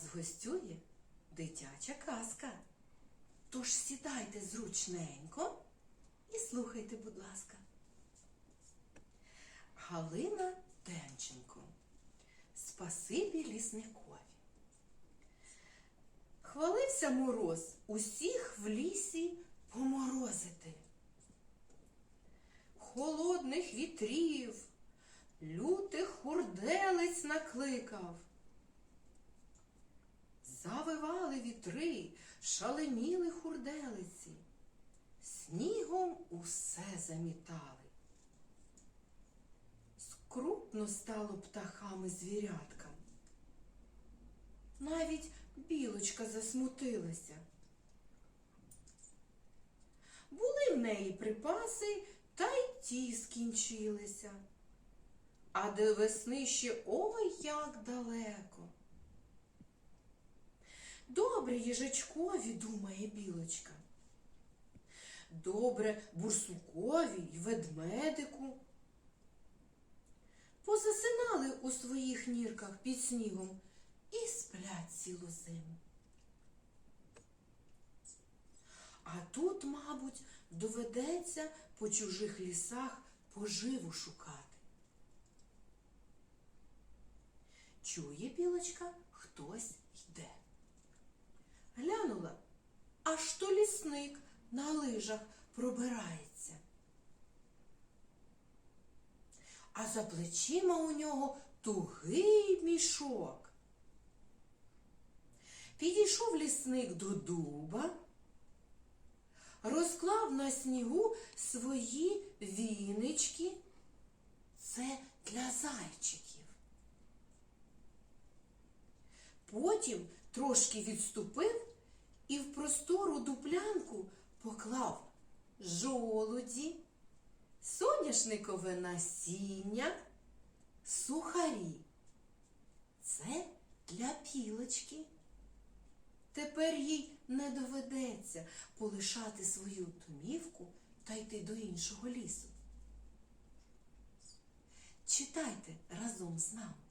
нас гостює дитяча казка. Тож сідайте зручненько і слухайте, будь ласка. Галина Демченко. Спасибі лісникові. Хвалився мороз усіх в лісі поморозити. Холодних вітрів, лютих хурделиць накликав. Завивали вітри, шаленіли хурделиці, снігом усе замітали. Скрутно стало птахами звіряткам. Навіть білочка засмутилася. Були в неї припаси, та й ті скінчилися. А до весни ще ой як далеко. Добре їжачкові, думає білочка. Добре бурсукові й ведмедику. Позасинали у своїх нірках під снігом і сплять цілу зиму. А тут, мабуть, доведеться по чужих лісах поживу шукати. Чує білочка, хтось йде. Глянула, аж то лісник на лижах пробирається. А за плечима у нього тугий мішок. Підійшов лісник до дуба, розклав на снігу свої вінички. Це для зайчиків. Потім трошки відступив і в простору дуплянку поклав жолуді, соняшникове насіння, сухарі. Це для пілочки. Тепер їй не доведеться полишати свою домівку та йти до іншого лісу. Читайте разом з нами.